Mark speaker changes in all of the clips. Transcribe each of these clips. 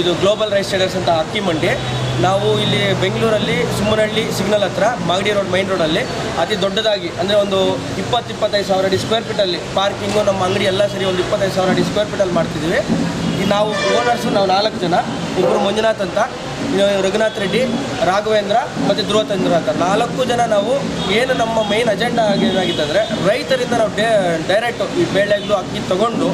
Speaker 1: ಇದು global rice traders ಅಂತ ಅಕ್ಕಿ ಮಂಡಿ. ನಾವು ಇಲ್ಲಿ ಬೆಂಗಳೂರಲ್ಲಿ ಸುಮ್ಮನಹಳ್ಳಿ ಸಿಗ್ನಲ್ ಹತ್ರ, ಮಾಗಡಿ ರೋಡ್ ಮೈನ್ ರೋಡಲ್ಲಿ ಅತಿ ದೊಡ್ಡದಾಗಿ, ಅಂದರೆ ಒಂದು ಇಪ್ಪತ್ತು ಇಪ್ಪತ್ತೈದು ಸಾವಿರ ಅಡಿ ಸ್ಕ್ವೇರ್ ಫೀಟಲ್ಲಿ ಪಾರ್ಕಿಂಗು ನಮ್ಮ ಅಂಗಡಿ ಎಲ್ಲ ಸರಿ ಒಂದು ಇಪ್ಪತ್ತೈದು ಸಾವಿರ ಅಡಿ ಸ್ಕ್ವೇರ್ ಫೀಟಲ್ಲಿ ಮಾಡ್ತಿದ್ದೀವಿ. ನಾವು ಓನರ್ಸು ನಾವು ನಾಲ್ಕು ಜನ ಒಬ್ಬರು ಮಂಜುನಾಥ್ ಅಂತ. ರಘುನಾಥ್ ರೆಡ್ಡಿ, ರಾಘವೇಂದ್ರ ಮತ್ತು ಧ್ರುವತೇಂದ್ರ ಅಂತ. ನಾಲ್ಕು ಜನ ನಾವು ಏನು ನಮ್ಮ ಮೈನ್ ಅಜೆಂಡಾ ಆಗಿದ್ದಾಗಿತ್ತಂದರೆ ರೈತರಿಂದ ನಾವು ಡೇ ಡೈರೆಕ್ಟು ಈ ಬೇಳೆಗಳು ಅಕ್ಕಿ ತೊಗೊಂಡು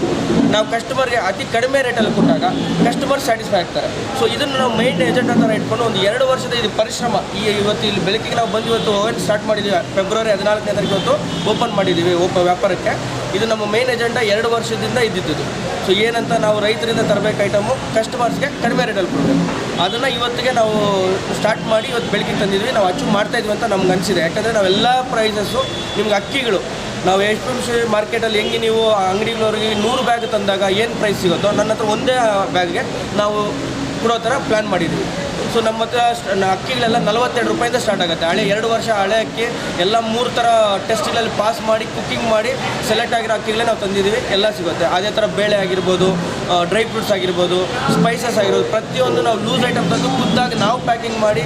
Speaker 1: ನಾವು ಕಸ್ಟಮರ್ಗೆ ಅತಿ ಕಡಿಮೆ ರೇಟಲ್ಲಿ ಕೊಟ್ಟಾಗ ಕಸ್ಟಮರ್ ಸ್ಯಾಟಿಸ್ಫೈ ಆಗ್ತಾರೆ. ಸೊ ಇದನ್ನು ನಾವು ಮೈನ್ ಏಜೆಂಟ್ ಅಂತ ಇಟ್ಕೊಂಡು ಒಂದು ಎರಡು ವರ್ಷದ ಇದು ಪರಿಶ್ರಮ ಈ ಇವತ್ತು ಇಲ್ಲಿ ಬೆಳಕಿಗೆ ನಾವು ಬಂದು ಇವತ್ತು ಸ್ಟಾರ್ಟ್ ಮಾಡಿದ್ದೀವಿ ಫೆಬ್ರವರಿ ಹದಿನಾಲ್ಕನೇ ತಾರೀಕು ಇವತ್ತು ಓಪನ್ ಮಾಡಿದ್ದೀವಿ ಓಪ ವ್ಯಾಪಾರಕ್ಕೆ. ಇದು ನಮ್ಮ ಮೇನ್ ಎಜೆಂಡಾ ಎರಡು ವರ್ಷದಿಂದ ಇದ್ದಿದ್ದು. ಸೊ ಏನಂತ ನಾವು ರೈತರಿಂದ ತರಬೇಕು ಐಟಮು ಕಸ್ಟಮರ್ಸ್ಗೆ ಕಡಿಮೆ ರೇಟಲ್ಲಿ ಕೊಡಬೇಕು. ಅದನ್ನು ಇವತ್ತಿಗೆ ನಾವು ಸ್ಟಾರ್ಟ್ ಮಾಡಿ ಇವತ್ತು ಬೆಳಕಿಗೆ ತಂದಿದ್ವಿ. ನಾವು ಅಚೀವ್ ಮಾಡ್ತಾ ಇದ್ವಿ ಅಂತ ನಮ್ಗೆ ಅನಿಸಿದೆ. ಯಾಕಂದರೆ ನಾವೆಲ್ಲ ಪ್ರೈಸಸ್ಸು ನಿಮ್ಗೆ ಅಕ್ಕಿಗಳು, ನಾವು ಎಷ್ಟು ಸಿ ಮಾರ್ಕೆಟಲ್ಲಿ ಹೆಂಗೆ ನೀವು ಅಂಗಡಿಗಳವ್ರಿಗೆ ನೂರು ಬ್ಯಾಗ್ ತಂದಾಗ ಏನು ಪ್ರೈಸ್ ಸಿಗುತ್ತೋ, ನನ್ನ ಹತ್ರ ಒಂದೇ ಬ್ಯಾಗ್ಗೆ ನಾವು ಕೊಡೋ ಥರ ಪ್ಲ್ಯಾನ್ ಮಾಡಿದ್ವಿ. ಸೊ ನಮ್ಮ ಹತ್ರ ಅಕ್ಕಿಗಳೆಲ್ಲ ನಲವತ್ತೆರಡು ರೂಪಾಯಿಂದ ಸ್ಟಾರ್ಟ್ ಆಗುತ್ತೆ. ಹಳೆ ಎರಡು ವರ್ಷ ಹಳೆ ಅಕ್ಕಿ, ಎಲ್ಲ ಮೂರು ಥರ ಟೆಸ್ಟ್ಗಳಲ್ಲಿ ಪಾಸ್ ಮಾಡಿ ಕುಕ್ಕಿಂಗ್ ಮಾಡಿ ಸೆಲೆಕ್ಟ್ ಆಗಿರೋ ಅಕ್ಕಿಗಳೇ ನಾವು ತಂದಿದ್ದೀವಿ. ಎಲ್ಲ ಸಿಗುತ್ತೆ. ಅದೇ ಥರ ಬೇಳೆ ಆಗಿರ್ಬೋದು ಡ್ರೈ ಫ್ರೂಟ್ಸ್ ಆಗಿರ್ಬೋದು ಸ್ಪೈಸಸ್ ಆಗಿರ್ಬೋದು, ಪ್ರತಿಯೊಂದು ನಾವು ಲೂಸ್ ಐಟಮ್ ತಂದು ಖುದ್ದಾಗಿ ನಾವು ಪ್ಯಾಕಿಂಗ್ ಮಾಡಿ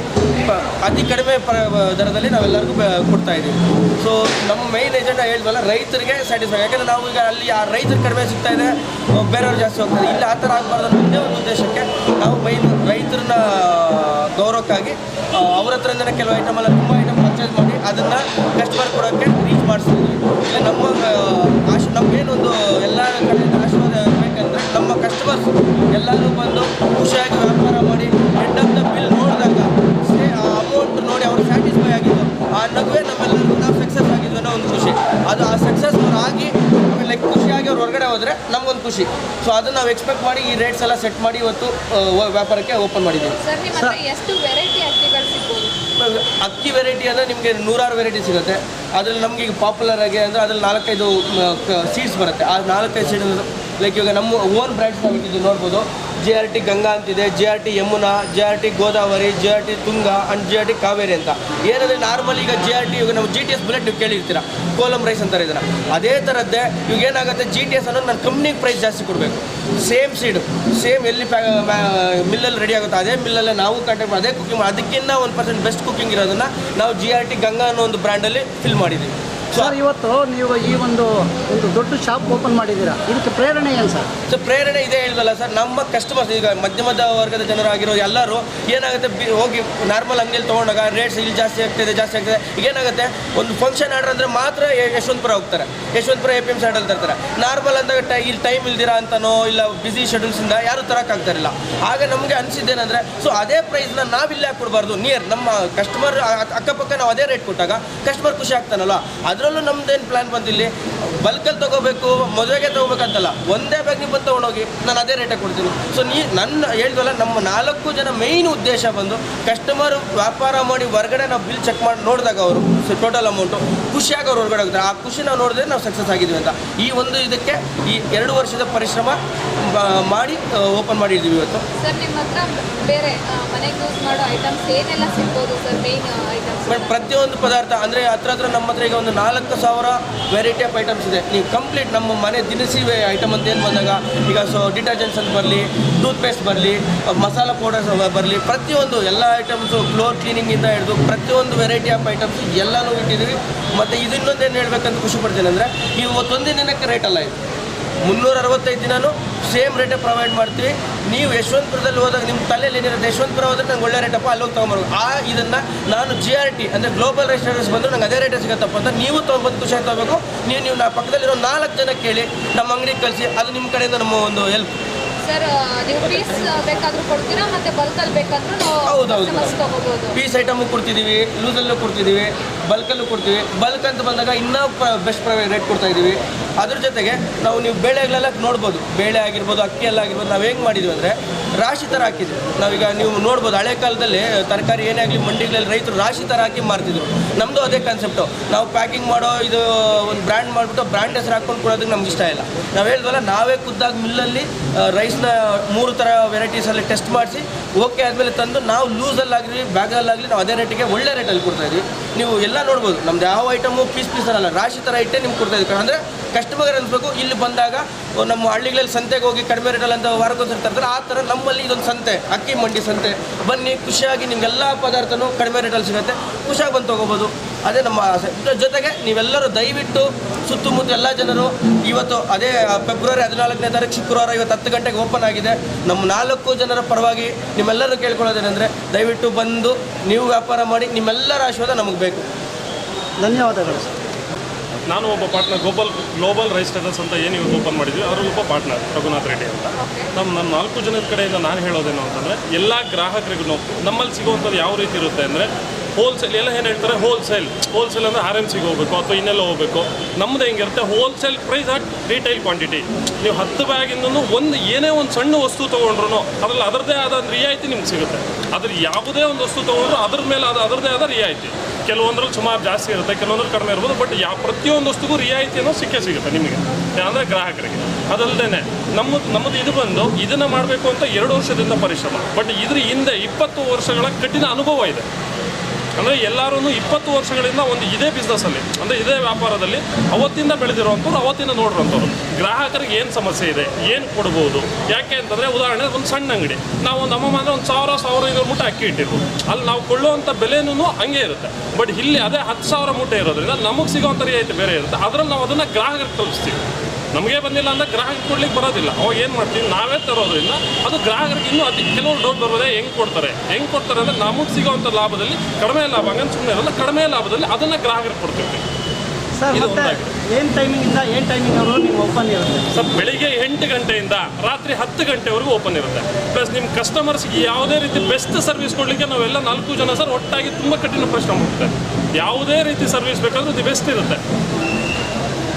Speaker 1: ಅತಿ ಕಡಿಮೆ ಪ ದರದಲ್ಲಿ ನಾವೆಲ್ಲರಿಗೂ ಕೊಡ್ತಾ ಇದ್ದೀವಿ. ಸೊ ನಮ್ಮ ಮೈನ್ ಏಜೆಂಡ ಹೇಳಿದ್ವಲ್ಲ ರೈತರಿಗೆ ಸ್ಯಾಟಿಸ್ಫೈ ಯಾಕಂದರೆ ನಾವು ಈಗ ಅಲ್ಲಿ ಆ ರೈತರು ಕಡಿಮೆ ಸಿಗ್ತಾ ಇದೆ, ಬೇರೆಯವ್ರು ಜಾಸ್ತಿ ಹೋಗ್ತಾರೆ. ಇಲ್ಲಿ ಆ ಥರ ಆಗಬಾರ್ದು ಅನ್ನೋ ಒಂದೇ ಒಂದು ಉದ್ದೇಶಕ್ಕೆ ನಾವು ಮೈನ್ ರೈತರನ್ನ, ಗೌರವಕ್ಕಾಗಿ ಅವ್ರ ಹತ್ರನೇ ಕೆಲವು ಐಟಮ್ ಎಲ್ಲ ತುಂಬ ಐಟಮ್ ಪರ್ಚೇಸ್ ಮಾಡಿ ಅದನ್ನು ಕಸ್ಟಮರ್ ಕೊಡೋಕ್ಕೆ ರೀಚ್ ಮಾಡಿಸ್ತೀವಿ ಇಲ್ಲ, ನಮ್ಮ ಆಶ್, ನಮಗೇನೊಂದು ಎಲ್ಲ ಕಡೆ ಆಶೀರ್ವಾದ ಬೇಕಂದ್ರೆ ನಮ್ಮ ಕಸ್ಟಮರ್ಸ್ ಎಲ್ಲರೂ ಬಂದು ಖುಷಿಯಾಗಿ ವ್ಯಾಪಾರ ನಮಗೊಂದು ಖುಷಿ. ಸೊ ಅದನ್ನು ನಾವು ಎಕ್ಸ್ಪೆಕ್ಟ್ ಮಾಡಿ ಈ ರೇಟ್ಸ್ ಎಲ್ಲ ಸೆಟ್ ಮಾಡಿ ಇವತ್ತು ವ್ಯಾಪಾರಕ್ಕೆ ಓಪನ್ ಮಾಡಿದ್ದೀವಿ. ಅಕ್ಕಿ ವೆರೈಟಿ ಅಂದರೆ ನಿಮಗೆ ನೂರಾರು ವೆರೈಟಿ ಸಿಗುತ್ತೆ. ಅದರಲ್ಲಿ ನಮಗೆ ಈಗ ಪಾಪ್ಯುಲರ್ ಆಗಿ ಅಂದರೆ ಅದ್ರಲ್ಲಿ ನಾಲ್ಕೈದು ಸೀಡ್ಸ್ ಬರುತ್ತೆ. ಆ ನಾಲ್ಕೈದು ಸೀಡ್ ಲೈಕ್ ಇವಾಗ ನಮ್ಮ ಓನ್ ಬ್ರ್ಯಾಂಡ್ಸ್ ನಾವು ಇಟ್ಟಿದ್ದು ನೋಡ್ಬೋದು. ಜೆ ಆರ್ ಟಿ ಗಂಗಾ ಅಂತಿದೆ G R T Yamuna G R T Godavari G R T Tunga and G R T Kaveri ಅಂತ. ಏನಂದರೆ ನಾರ್ಮಲ್ ಈಗ ಜೆ ಆರ್ ಟಿ ಇವಾಗ ನಾವು ಜಿ ಟಿ ಎಸ್ ಬುಲೆಟ್ ನೀವು ಕೇಳಿರ್ತೀರ? ಕೋಲಂ ರೈಸ್ ಅಂತಾರೆ ಇದನ್ನು. ಅದೇ ಥರದ್ದೇ ಇವಾಗ ಏನಾಗುತ್ತೆ ಜಿ ಟಿ ಎಸ್ ಅನ್ನೋದು ನಾನು ಕಂಪ್ನಿಗೆ ಪ್ರೈಸ್ ಜಾಸ್ತಿ ಕೊಡಬೇಕು. ಸೇಮ್ ಸೀಡು ಸೇಮ್ ಎಲ್ಲಿ ಮಿಲ್ಲಲ್ಲಿ ರೆಡಿ ಆಗುತ್ತೋ ಅದೇ ಮಿಲ್ಲಲ್ಲೇ ನಾವು ಕಾಂಟ್ಯಾಕ್ಟ್ ಅದೇ ಕುಕಿಂಗ್ ಅದಕ್ಕಿಂತ ಒಂದು ಪರ್ಸೆಂಟ್ ಬೆಸ್ಟ್ ಕುಕಿಂಗ್ ಇರೋದನ್ನು ನಾವು ಜಿ ಆರ್ ಟಿ ಗಂಗಾ ಅನ್ನೋ ಒಂದು ಬ್ರ್ಯಾಂಡಲ್ಲಿ ಫಿಲ್ ಮಾಡಿದ್ದೀವಿ.
Speaker 2: ಸರ್ ಇವತ್ತು ನೀವು ಈ ಒಂದು ಒಂದು ದೊಡ್ಡ ಶಾಪ್ ಓಪನ್ ಮಾಡಿದ್ದೀರಾ? ಇದಕ್ಕೆ ಪ್ರೇರಣೆ ಏನು ಸರ್
Speaker 1: ಸೊ ಪ್ರೇರಣೆ ಇದೆ ಹೇಳಿದಲ್ಲ ಸರ್ ನಮ್ಮ ಕಸ್ಟಮರ್ಸ್ ಈಗ ಮಧ್ಯಮದ ವರ್ಗದ ಜನರಾಗಿರೋ ಎಲ್ಲರೂ ಏನಾಗುತ್ತೆ ಬಿ- ಹೋಗಿ ನಾರ್ಮಲ್ ಅಂಗಡಿಯಲ್ಲಿ ತೊಗೊಂಡಾಗ ರೇಟ್ಸ್ ಇಲ್ಲಿ ಜಾಸ್ತಿ ಆಗ್ತಿದೆ ಜಾಸ್ತಿ ಆಗ್ತಿದೆ. ಈಗ ಏನಾಗುತ್ತೆ ಒಂದು ಫಂಕ್ಷನ್ ಆರ್ಡರ್ ಅಂದರೆ ಮಾತ್ರ ಯಶವಂತಪುರ ಹೋಗ್ತಾರೆ. Yeshwanthpur A P M sandal ತರ್ತಾರೆ. ನಾರ್ಮಲ್ ಅಂದಾಗ ಟೈ ಇಲ್ಲಿ ಟೈಮ್ ಇಲ್ದಿರಾ ಅಂತನೋ ಇಲ್ಲ ಬ್ಯುಸಿ ಶೆಡ್ಯೂಲ್ಸಿಂದ ಯಾರು ತರೋಕ್ಕಾಗ್ತಾರಿಲ್ಲ ಆಗ ನಮಗೆ ಅನಿಸಿದ್ದೇನೆಂದರೆ ಸೊ ಅದೇ ಪ್ರೈಸ್ನ ನಾವಿಲ್ಲೇ ಕೊಡಬಾರ್ದು ನಿಯರ್ ನಮ್ಮ ಕಸ್ಟಮರ್ ಅಕ್ಕಪಕ್ಕ ನಾವು ಅದೇ ರೇಟ್ ಕೊಟ್ಟಾಗ ಕಸ್ಟಮರ್ ಖುಷಿ ಆಗ್ತಾನಲ್ಲ. ಅದರಲ್ಲೂ ನಮ್ದೇನು ಪ್ಲ್ಯಾನ್ ಬಂದಿಲ್ಲಿ? ಬಲ್ಕಲ್ಲಿ ತೊಗೋಬೇಕು ಮದುವೆಗೆ ತೊಗೋಬೇಕಂತಲ್ಲ ಒಂದೇ ಬ್ಯಾಗ್ ನೀವು ಬಂದು ತೊಗೊಂಡೋಗಿ ನಾನು ಅದೇ ರೇಟಾಗಿ ಕೊಡ್ತೀನಿ. ಸೊ ನೀ ನನ್ನ ಹೇಳಿದ್ವಲ್ಲ ನಮ್ಮ ನಾಲ್ಕು ಜನ ಮೇಯ್ನ್ ಉದ್ದೇಶ ಬಂದು ಕಸ್ಟಮರ್ ವ್ಯಾಪಾರ ಮಾಡಿ ಹೊರಗಡೆ ನಾವು ಬಿಲ್ ಚೆಕ್ ಮಾಡಿ ನೋಡಿದಾಗ ಅವರು ಸೊ ಟೋಟಲ್ ಅಮೌಂಟು ಖುಷಿಯಾಗಿ ಅವ್ರು ಹೊರಗಡೆ ಹೋಗ್ತಾರೆ. ಆ ಖುಷಿ ನಾವು ನೋಡಿದ್ರೆ ನಾವು ಸಕ್ಸಸ್ ಆಗಿದ್ವಿ ಅಂತ. ಈ ಒಂದು ಇದಕ್ಕೆ ಈ ಎರಡು ವರ್ಷದ ಪರಿಶ್ರಮ ಮಾಡಿ ಓಪನ್ ಮಾಡಿದ್ದೀವಿ ಇವತ್ತು.
Speaker 3: ಸರ್ ನಿಮ್ಮ ಹತ್ರ ಬೇರೆ ಮನೆಗೆ ಯೂಸ್ ಮಾಡೋ ಐಟಮ್ಸ್ ಏನೆಲ್ಲ ಸಿಗ್ಬೋದು ಸರ್ ಮೇನ್ ಐಟಮ್ಸ್
Speaker 1: ಪ್ರತಿಯೊಂದು ಪದಾರ್ಥ ಅಂದರೆ ಹತ್ರ ಹತ್ರ ನಮ್ಮ ಹತ್ರ ಈಗ ಒಂದು ನಾಲ್ಕು ಸಾವಿರ ವೆರೈಟಿ ಆಫ್ ಐಟಮ್ಸ್ ಇದೆ. ನೀವು ಕಂಪ್ಲೀಟ್ ನಮ್ಮ ಮನೆ ದಿನಸಿ ಐಟಮ್ ಅಂತ ಏನು ಬಂದಾಗ, ಈಗ ಸೊ ಡಿಟರ್ಜೆಂಟ್ಸ್ ಅಂತ ಬರಲಿ ಟೂತ್ ಪೇಸ್ಟ್ ಬರಲಿ, ಮಸಾಲ ಪೌಡರ್ಸ್ ಬರಲಿ, ಪ್ರತಿಯೊಂದು ಎಲ್ಲ ಐಟಮ್ಸು ಫ್ಲೋರ್ ಕ್ಲೀನಿಂಗಿಂದ ಹಿಡಿದು ಪ್ರತಿಯೊಂದು ವೆರೈಟಿ ಆಫ್ ಐಟಮ್ಸ್ ಎಲ್ಲನೂ ಇಟ್ಟಿದ್ದೀವಿ. ಮತ್ತು ಇದು ಇನ್ನೊಂದೇನು ಹೇಳ್ಬೇಕಂತ ಖುಷಿ ಪಡ್ತೀನಿ ಅಂದರೆ ಇವತ್ತೊಂದೇ ದಿನಕ್ಕೆ ರೇಟ್ ಅಲ್ಲ ಇದು. ಮುನ್ನೂರ ಅರವತ್ತೈದು ದಿನಾನು ಸೇಮ್ ರೇಟೇ ಪ್ರೊವೈಡ್ ಮಾಡ್ತೀವಿ. ನೀವು ಯಶವಂತಪುರದಲ್ಲಿ ಹೋದಾಗ ನಿಮ್ಮ ತಲೆಯಲ್ಲಿ ಏನಿರುತ್ತೆ ಯಶವಂತಪುರ ಹೋದ್ರೆ ನಂಗೆ ಒಳ್ಳೆ ರೇಟಪ್ಪ ಅಲ್ಲಿ ಹೋಗಿ ತೊಗೊಂಬರ್ಬೇಕು. ಆ ಇದನ್ನು ನಾನು ಜಿ ಆರ್ ಟಿ ಅಂದರೆ ಗ್ಲೋಬಲ್ ರೆಸ್ಟೋರೆಂಟ್ಸ್ ಬಂದರೆ ನಂಗೆ ಅದೇ ರೇಟೇ ಸಿಗುತ್ತಪ್ಪ ಅಂತ ನೀವು ತೊಗೊಂಬಂದು ಖುಷಿಯಾಗಿ ತೊಗೋಬೇಕು. ನೀವು ನೀವು ನಾ ಪಕ್ಕದಲ್ಲಿರೋ ನಾಲ್ಕು ಜನ ಕೇಳಿ ನಮ್ಮ ಅಂಗಡಿಗೆ ಕಳಿಸಿ ಅದು ನಿಮ್ಮ ಕಡೆಯಿಂದ ನಮ್ಮ ಒಂದು ಹೆಲ್ಪ್
Speaker 3: ಸರ್ ನೀವು ಪೀಸ್ ಬೇಕಾದರೂ ಕೊಡ್ತೀರಾ? ಮತ್ತೆ ಬಲ್ಕಲ್ಲಿ ಬೇಕಾದ್ರೂ
Speaker 1: ಹೌದು, ಹೌದು. ಪೀಸ್ ಐಟಮು ಕೊಡ್ತಿದ್ದೀವಿ ಲೂಸಲ್ಲೂ ಕೊಡ್ತಿದ್ದೀವಿ ಬಲ್ಕಲ್ಲೂ ಕೊಡ್ತೀವಿ. ಬಲ್ಕ್ ಅಂತ ಬಂದಾಗ ಇನ್ನೂ ಬೆಸ್ಟ್ ಪ್ರೈ ರೇಟ್ ಕೊಡ್ತಾ ಇದ್ದೀವಿ. ಅದ್ರ ಜೊತೆಗೆ ನಾವು ನೀವು ಬೇಳೆಗಳೆಲ್ಲ ನೋಡ್ಬೋದು. ಬೇಳೆ ಆಗಿರ್ಬೋದು, ಅಕ್ಕಿ ಎಲ್ಲ ಆಗಿರ್ಬೋದು, ನಾವು ಹೆಂಗೆ ಮಾಡಿದ್ವಿ ಅಂದರೆ ರಾಶಿ ಥರ ಹಾಕಿದ್ವಿ. ನಾವೀಗ ನೀವು ನೋಡ್ಬೋದು, ಹಳೆ ಕಾಲದಲ್ಲಿ ತರಕಾರಿ ಏನೇ ಆಗಲಿ ಮಂಡಿಗಳಲ್ಲಿ ರೈತರು ರಾಶಿ ಥರ ಹಾಕಿ ಮಾರ್ತಿದ್ರು. ನಮ್ಮದು ಅದೇ ಕಾನ್ಸೆಪ್ಟು ನಾವು ಪ್ಯಾಕಿಂಗ್ ಮಾಡೋ ಇದು ಒಂದು ಬ್ರ್ಯಾಂಡ್ ಮಾಡಿಬಿಟ್ಟು ಬ್ರ್ಯಾಂಡ್ ಹೆಸರು ಹಾಕ್ಕೊಂಡು ಕೊಡೋದಕ್ಕೆ ನಮ್ಗೆ ಇಷ್ಟ ಇಲ್ಲ. ನಾವು ಹೇಳಿದ್ವಲ್ಲ, ನಾವೇ ಖುದ್ದಾಗಿ ಮಿಲ್ಲಲ್ಲಿ ರೈಸ್ನ ಮೂರು ಥರ ವೆರೈಟೀಸಲ್ಲಿ ಟೆಸ್ಟ್ ಮಾಡಿಸಿ ಓಕೆ ಆದಮೇಲೆ ತಂದು ನಾವು ಲೂಸಲ್ಲಾಗಲಿ ಬ್ಯಾಗಲ್ಲಾಗಲಿ ನಾವು ಅದೇ ರೇಟಿಗೆ ಒಳ್ಳೆ ರೇಟಲ್ಲಿ ಕೊಡ್ತಾ ಇದ್ವಿ. ನೀವು ಎಲ್ಲ ನೋಡ್ಬೋದು. ನಮ್ದು ಯಾವ ಐಟಮು ಪೀಸ್ ಪೀಸ್ ಅಲ್ಲ ರಾಶಿ ಥರ ಇಟ್ಟೆ ನಿಮ್ಗೆ ಕೊಡ್ತಾ ಇದ್ದೀವಿ ಅಂದರೆ ಕಸ್ಟಮರ್ ಅನ್ಸ್ಬೇಕು, ಇಲ್ಲಿ ಬಂದಾಗ ನಮ್ಮ ಹಳ್ಳಿಗಳಲ್ಲಿ ಸಂತೆಗೆ ಹೋಗಿ ಕಡಿಮೆ ರೇಟಲ್ಲಿ ಅಂತ ವಾರಕ್ಕೊಂದ್ಸರಿ ತರ್ತಾರೆ. ಆ ಥರ ನಮ್ಮಲ್ಲಿ ಇದೊಂದು ಸಂತೆ, ಅಕ್ಕಿ ಮಂಡಿ ಸಂತೆ. ಬನ್ನಿ, ಖುಷಿಯಾಗಿ ನಿಮ್ಗೆಲ್ಲ ಪದಾರ್ಥನೂ ಕಡಿಮೆ ರೇಟಲ್ಲಿ ಸಿಗುತ್ತೆ. ಖುಷಿಯಾಗಿ ಬಂದು ತೊಗೋಬೋದು. ಅದೇ ನಮ್ಮ ಆಸೆ. ಜೊತೆಗೆ ನೀವೆಲ್ಲರೂ ದಯವಿಟ್ಟು ಸುತ್ತಮುತ್ತ ಎಲ್ಲ ಜನರು ಇವತ್ತು ಅದೇ ಫೆಬ್ರವರಿ ಹದಿನಾಲ್ಕನೇ ತಾರೀಕು, ಶುಕ್ರವಾರ ಇವತ್ತು ಹತ್ತು ಗಂಟೆಗೆ ಓಪನ್ ಆಗಿದೆ. ನಮ್ಮ ನಾಲ್ಕು ಜನರ ಪರವಾಗಿ ನಿಮ್ಮೆಲ್ಲರೂ ಕೇಳ್ಕೊಳ್ಳೋದೇನೆಂದರೆ ದಯವಿಟ್ಟು ಬಂದು ನೀವು ವ್ಯಾಪಾರ ಮಾಡಿ ನಿಮ್ಮೆಲ್ಲರ ಆಶೀರ್ವಾದ ನಮಗೆ ಬೇಕು.
Speaker 2: ಧನ್ಯವಾದಗಳು.
Speaker 4: ನಾನು ಒಬ್ಬ partner global global rice terrace ಅಂತ ಏನು ಇವತ್ತು ಓಪನ್ ಮಾಡಿದ್ವಿ, ಅದರಲ್ಲಿ ಒಬ್ಬ ಪಾರ್ಟ್ನರ್ ರಘುನಾಥ್ ರೆಡ್ಡಿ ಅಂತ. ನಮ್ಮ ನಮ್ಮ ನಾಲ್ಕು ಜನದ ಕಡೆಯಿಂದ ನಾನು ಹೇಳೋದೇನು ಅಂತಂದರೆ, ಎಲ್ಲ ಗ್ರಾಹಕರಿಗೂ ನಮ್ಮಲ್ಲಿ ಸಿಗುವಂಥದ್ದು ಯಾವ ರೀತಿ ಇರುತ್ತೆ ಅಂದರೆ ಹೋಲ್ಸೇಲ್ ಎಲ್ಲ ಏನು ಹೇಳ್ತಾರೆ ಹೋಲ್ಸೇಲ್ ಹೋಲ್ಸೇಲ್ ಅಂದರೆ ಆರ್ ಎಂ ಸಿಗೆ ಹೋಗಬೇಕು ಅಥವಾ ಇನ್ನೆಲ್ಲ ಹೋಗಬೇಕು. ನಮ್ಮದು ಹೆಂಗಿರುತ್ತೆ wholesale price at retail quantity ನೀವು ಹತ್ತು ಬ್ಯಾಗಿಂದೂ ಒಂದು, ಏನೇ ಒಂದು ಸಣ್ಣ ವಸ್ತು ತೊಗೊಂಡ್ರು ಅದರಲ್ಲಿ ಅದರದೇ ಆದ ರಿಯಾಯಿತಿ ನಿಮ್ಗೆ ಸಿಗುತ್ತೆ. ಅದ್ರ ಯಾವುದೇ ಒಂದು ವಸ್ತು ತೊಗೊಂಡ್ರು ಅದ್ರ ಮೇಲೆ ಅದು ಅದರದೇ ಆದ ರಿಯಾಯಿತಿ. ಕೆಲವೊಂದ್ರಲ್ಲಿ ಸುಮಾರು ಜಾಸ್ತಿ ಇರುತ್ತೆ, ಕೆಲವೊಂದ್ರಲ್ಲಿ ಕಡಿಮೆ ಇರ್ಬೋದು ಬಟ್ ಯಾವ ಪ್ರತಿಯೊಂದು ವಸ್ತುಗೂ ರಿಯಾಯಿತಿ ಅನ್ನೋ ಸಿಕ್ಕೇ ಸಿಗುತ್ತೆ ನಿಮಗೆ. ಅಂದರೆ ಗ್ರಾಹಕರಿಗೆ. ಅದಲ್ಲದೆ ನಮ್ಮ ನಮ್ಮದು ಇದು ಬಂದು ಇದನ್ನು ಮಾಡಬೇಕು ಅಂತ ಎರಡು ವರ್ಷದಿಂದ ಪರಿಶ್ರಮ. ಬಟ್ ಇದ್ರ ಹಿಂದೆ ಇಪ್ಪತ್ತು ವರ್ಷಗಳ ಕಠಿಣ ಅನುಭವ ಇದೆ. ಅಂದರೆ ಎಲ್ಲರೂ ಇಪ್ಪತ್ತು ವರ್ಷಗಳಿಂದ ಒಂದು ಇದೇ ಬಿಸ್ನೆಸ್ಸಲ್ಲಿ ಅಂದರೆ ಇದೇ ವ್ಯಾಪಾರದಲ್ಲಿ ಅವತ್ತಿಂದ ಬೆಳೆದಿರುವಂಥವ್ರು, ಅವತ್ತಿಂದ ನೋಡಿರೋಂಥವ್ರು ಗ್ರಾಹಕರಿಗೆ ಏನು ಸಮಸ್ಯೆ ಇದೆ, ಏನು ಕೊಡ್ಬೋದು, ಯಾಕೆ ಅಂತಂದರೆ ಉದಾಹರಣೆ ಒಂದು ಸಣ್ಣ ಅಂಗಡಿ. ನಾವು ನಮ್ಮ ಮನೆ ಒಂದು ಸಾವಿರ ಸಾವಿರ ಐನೂರು ಮೂಟೆ ಅಕ್ಕಿ ಇಟ್ಟಿರ್ಬೋದು. ಅಲ್ಲಿ ನಾವು ಕೊಳ್ಳುವಂಥ ಬೆಲೆನೂ ಹಂಗೆ ಇರುತ್ತೆ. ಬಟ್ ಇಲ್ಲಿ ಅದೇ ಹತ್ತು ಸಾವಿರ ಮೂಟೆ ಇರೋದ್ರಿಂದ ನಮಗೆ ಸಿಗೋವಂಥ ರಿಯಾಯಿತಿ ಬೇರೆ ಇರುತ್ತೆ. ಅದರಲ್ಲಿ ನಾವು ಅದನ್ನು ಗ್ರಾಹಕರಿಗೆ ತಲುಪಿಸ್ತೀವಿ. ನಮಗೆ ಬಂದಿಲ್ಲ ಅಂದ್ರೆ ಗ್ರಾಹಕ ಕೊಡ್ಲಿಕ್ಕೆ ಬರೋದಿಲ್ಲ. ಅವಾಗ ಏನು ಮಾಡ್ತೀವಿ ನಾವೇ ತರೋದ್ರಿಂದ ಅದು ಗ್ರಾಹಕರಿಗೆ ಇನ್ನೂ ಅತಿ ಕೆಲವರು ಡೌಟ್ ಬರೋದೇ ಹೆಂಗೆ ಕೊಡ್ತಾರೆ? ಹೆಂಗೆ ಕೊಡ್ತಾರೆ ಅಂದರೆ ನಮಗೆ ಸಿಗೋವಂಥ ಲಾಭದಲ್ಲಿ ಕಡಿಮೆ ಲಾಭ ಹಂಗಂತ ಸುಮ್ಮನೆ ಇರಲ್ಲ ಕಡಿಮೆ ಲಾಭದಲ್ಲಿ ಅದನ್ನು ಗ್ರಾಹಕರಿಗೆ ಕೊಡ್ತೀವಿ
Speaker 2: ಸರ್. ಏನು ಟೈಮಿಂಗಿಂದ ಏನು ಟೈಮಿಂಗ್ ನೀವು ಓಪನ್ ಇರುತ್ತೆ?
Speaker 4: ಸರ್ ಬೆಳಿಗ್ಗೆ ಎಂಟು ಗಂಟೆಯಿಂದ ರಾತ್ರಿ ಹತ್ತು ಗಂಟೆವರೆಗೂ ಓಪನ್ ಇರುತ್ತೆ. ಪ್ಲಸ್ ನಿಮ್ಮ ಕಸ್ಟಮರ್ಸ್ಗೆ ಯಾವುದೇ ರೀತಿ ಬೆಸ್ಟ್ ಸರ್ವಿಸ್ ಕೊಡಲಿಕ್ಕೆ ನಾವೆಲ್ಲ ನಾಲ್ಕು ಜನ ಸರ್ ಒಟ್ಟಾಗಿ ತುಂಬ ಕಠಿಣ ಪರಿಶ್ರಮ ಹೋಗುತ್ತೆ ಯಾವುದೇ ರೀತಿ ಸರ್ವಿಸ್ ಬೇಕಾದ್ರೂ ದಿ ಬೆಸ್ಟ್ ಇರುತ್ತೆ.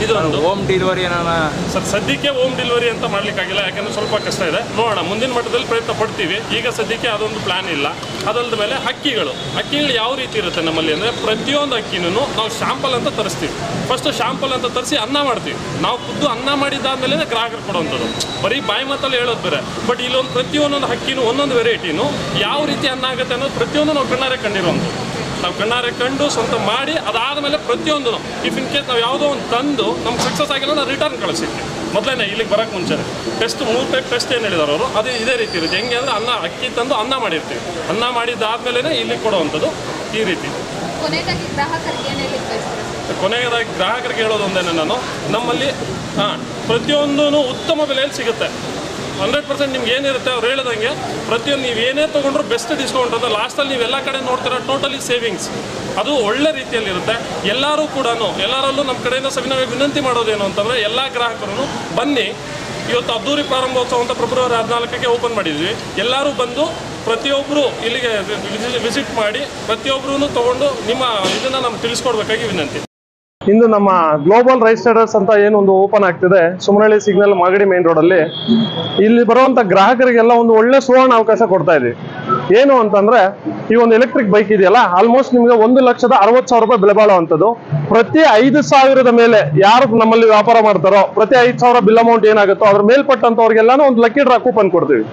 Speaker 4: ಇದೊಂದು.
Speaker 5: ಹೋಮ್ ಡೆಲಿವರಿ ಏನಾನ?
Speaker 4: ಸರ್ ಸದ್ಯಕ್ಕೆ ಹೋಮ್ ಡೆಲಿವರಿ ಅಂತ ಮಾಡ್ಲಿಕ್ಕಾಗಿಲ್ಲ ಯಾಕಂದ್ರೆ ಸ್ವಲ್ಪ ಕಷ್ಟ ಇದೆ. ನೋಡೋಣ ಮುಂದಿನ ಮಟ್ಟದಲ್ಲಿ ಪ್ರಯತ್ನ ಪಡ್ತೀವಿ. ಈಗ ಸದ್ಯಕ್ಕೆ ಅದೊಂದು ಪ್ಲಾನ್ ಇಲ್ಲ. ಅದಲ್ದ ಮೇಲೆ ಅಕ್ಕಿಗಳು ಹಕ್ಕಿಗಳು ಯಾವ ರೀತಿ ಇರುತ್ತೆ ನಮ್ಮಲ್ಲಿ ಅಂದರೆ ಪ್ರತಿಯೊಂದು ಅಕ್ಕಿನೂ ನಾವು ಶಾಂಪಲ್ ಅಂತ ತರಿಸ್ತೀವಿ. ಫಸ್ಟ್ ಶಾಂಪಲ್ ಅಂತ ತರಿಸಿ ಅನ್ನ ಮಾಡ್ತೀವಿ. ನಾವು ಖುದ್ದು ಅನ್ನ ಮಾಡಿದ್ದಾದ್ಮೇಲೆ ಗ್ರಾಹಕರು ಕೊಡುವಂಥದ್ದು. ಬರೀ ಬಾಯಿ ಮಾತಲ್ಲಿ ಹೇಳೋದು ಬೇರೆ. ಬಟ್ ಇಲ್ಲೊಂದು ಪ್ರತಿಯೊಂದೊಂದು ಅಕ್ಕಿನೂ ಒಂದೊಂದು ವೆರೈಟಿನೂ ಯಾವ ರೀತಿ ಅನ್ನ ಆಗುತ್ತೆ ಅನ್ನೋದು ಪ್ರತಿಯೊಂದು ನಾವು ಕಣ್ಣಾರೆ ಕಂಡಿರುವಂಥದ್ದು. ನಾವು ಕಣ್ಣಾರೆ ಕಂಡು ಸ್ವಂತ ಮಾಡಿ ಅದಾದಮೇಲೆ ಪ್ರತಿಯೊಂದು ಇಫ್ ಇನ್ ಕೇಸ್ ನಾವು ಯಾವುದೋ ಒಂದು ತಂದು ನಮ್ಗೆ ಸಕ್ಸಸ್ ಆಗಿಲ್ಲ ನಾವು ರಿಟರ್ನ್ ಕಳಿಸಿದ್ವಿ. ಮೊದಲೇ ಇಲ್ಲಿಗೆ ಬರೋಕ್ಕೆ ಮುಂಚೆ. ಟೆಸ್ಟ್ ಮೂರು ಟೈಪ್ ಟೆಸ್ಟ್ ಏನು ಹೇಳಿದಾರೆ ಅವರು? ಅದು ಇದೇ ರೀತಿ ಇರುತ್ತೆ. ಹೆಂಗೆ ಅಂದರೆ ಅನ್ನ ಅಕ್ಕಿ ತಂದು ಅನ್ನ ಮಾಡಿರ್ತೀವಿ. ಅನ್ನ ಮಾಡಿದ್ದಾದ್ಮೇಲೆ ಇಲ್ಲಿಗೆ ಕೊಡುವಂಥದ್ದು ಈ ರೀತಿ.
Speaker 3: ಕೊನೆಯದಾಗಿ ಗ್ರಾಹಕರಿಗೆ
Speaker 4: ಹೇಳೋದು ಒಂದೇನೆ ನಾನು. ನಮ್ಮಲ್ಲಿ ಹಾಂ ಪ್ರತಿಯೊಂದೂ ಉತ್ತಮ ಬೆಲೆಯಲ್ಲಿ ಸಿಗುತ್ತೆ. ಹಂಡ್ರೆಡ್ ಪರ್ಸೆಂಟ್ ನಿಮ್ಗೆ ಏನಿರುತ್ತೆ ಅವ್ರು ಹೇಳಿದಂಗೆ, ಪ್ರತಿಯೊಂದು ನೀವು ಏನೇ ತೊಗೊಂಡ್ರು ಬೆಸ್ಟ್ ಡಿಸ್ಕೌಂಟ್ ಅಂತ. ಲಾಸ್ಟಲ್ಲಿ ನೀವು ಎಲ್ಲ ಕಡೆ ನೋಡ್ತೀರ ಟೋಟಲಿ ಸೇವಿಂಗ್ಸ್ ಅದು ಒಳ್ಳೆ ರೀತಿಯಲ್ಲಿ ಇರುತ್ತೆ ಎಲ್ಲರೂ ಕೂಡ ಎಲ್ಲರಲ್ಲೂ ನಮ್ಮ ಕಡೆಯಿಂದ ಸವಿನವಾಗಿ ವಿನಂತಿ ಮಾಡೋದೇನು ಅಂತಂದರೆ, ಎಲ್ಲ ಗ್ರಾಹಕರು ಬನ್ನಿ. ಇವತ್ತು ಅದ್ದೂರಿ ಪ್ರಾರಂಭೋತ್ಸವ ಅಂತ ಫೆಬ್ರವರಿ ಹದಿನಾಲ್ಕಕ್ಕೆ ಓಪನ್ ಮಾಡಿದ್ವಿ. ಎಲ್ಲರೂ ಬಂದು ಪ್ರತಿಯೊಬ್ಬರು ಇಲ್ಲಿಗೆ ವಿಸಿಟ್ ಮಾಡಿ ಪ್ರತಿಯೊಬ್ಬರೂ ತಗೊಂಡು ನಿಮ್ಮ ಇದನ್ನು ನಮ್ಗೆ ತಿಳಿಸ್ಕೊಡ್ಬೇಕಾಗಿ ವಿನಂತಿ.
Speaker 6: ಇಂದು ನಮ್ಮ ಗ್ಲೋಬಲ್ ರೈಸ್ ಟ್ರೇಡರ್ಸ್ ಅಂತ ಏನು ಒಂದು ಓಪನ್ ಆಗ್ತಿದೆ. Sumanahalli signal Magadi main road ಅಲ್ಲಿ. ಇಲ್ಲಿ ಬರುವಂತ ಗ್ರಾಹಕರಿಗೆಲ್ಲ ಒಂದು ಒಳ್ಳೆ ಸುವರ್ಣ ಅವಕಾಶ ಕೊಡ್ತಾ ಇದೆ. ಏನು ಅಂತಂದ್ರೆ, ಈ ಒಂದು ಎಲೆಕ್ಟ್ರಿಕ್ ಬೈಕ್ ಇದೆಯಲ್ಲ ಆಲ್ಮೋಸ್ಟ್ ನಿಮಗೆ ಒಂದು ಲಕ್ಷದ ಅರವತ್ತು ಸಾವಿರ ರೂಪಾಯಿ ಬೆಲೆ ಬಾಳುವಂಥದ್ದು. ಪ್ರತಿ ಐದು ಸಾವಿರದ ಮೇಲೆ ಯಾರು ನಮ್ಮಲ್ಲಿ ವ್ಯಾಪಾರ ಮಾಡ್ತಾರೋ, ಪ್ರತಿ ಐದು ಸಾವಿರ ಬಿಲ್ ಅಮೌಂಟ್ ಏನಾಗುತ್ತೋ, ಅದ್ರ ಮೇಲ್ಪಟ್ಟಂತವ್ರಿಗೆಲ್ಲಾನು ಒಂದು ಲಕ್ಕಿ ಡ್ರಾ ಕೂಪನ್ ಕೊಡ್ತೀವಿ.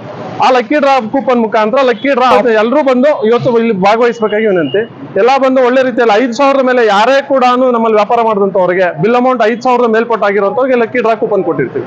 Speaker 6: ಆ ಲಕ್ಕಿ ಡ್ರಾ ಕೂಪನ್ ಮುಖಾಂತರ ಲಕ್ಕಿ ಡ್ರಾ ಎಲ್ಲರೂ ಬಂದು ಇವತ್ತು ಇಲ್ಲಿ ಭಾಗವಹಿಸಬೇಕಾಗಿ ವಿನಂತಿ. ಎಲ್ಲ ಬಂದು ಒಳ್ಳೆ ರೀತಿಯಲ್ಲಿ ಐದು ಸಾವಿರದ ಮೇಲೆ ಯಾರೇ ಕೂಡ ನಮ್ಮಲ್ಲಿ ವ್ಯಾಪಾರ ಮಾಡಿದಂಥವ್ರಿಗೆ ಬಿಲ್ ಅಮೌಂಟ್ ಐದು ಸಾವಿರದ ಮೇಲ್ಪಟ್ಟಾಗಿರೋಂಥವ್ರಿಗೆ ಲಕ್ಕಿ ಡ್ರಾ ಕೂಪನ್ ಕೊಟ್ಟಿರ್ತೀವಿ.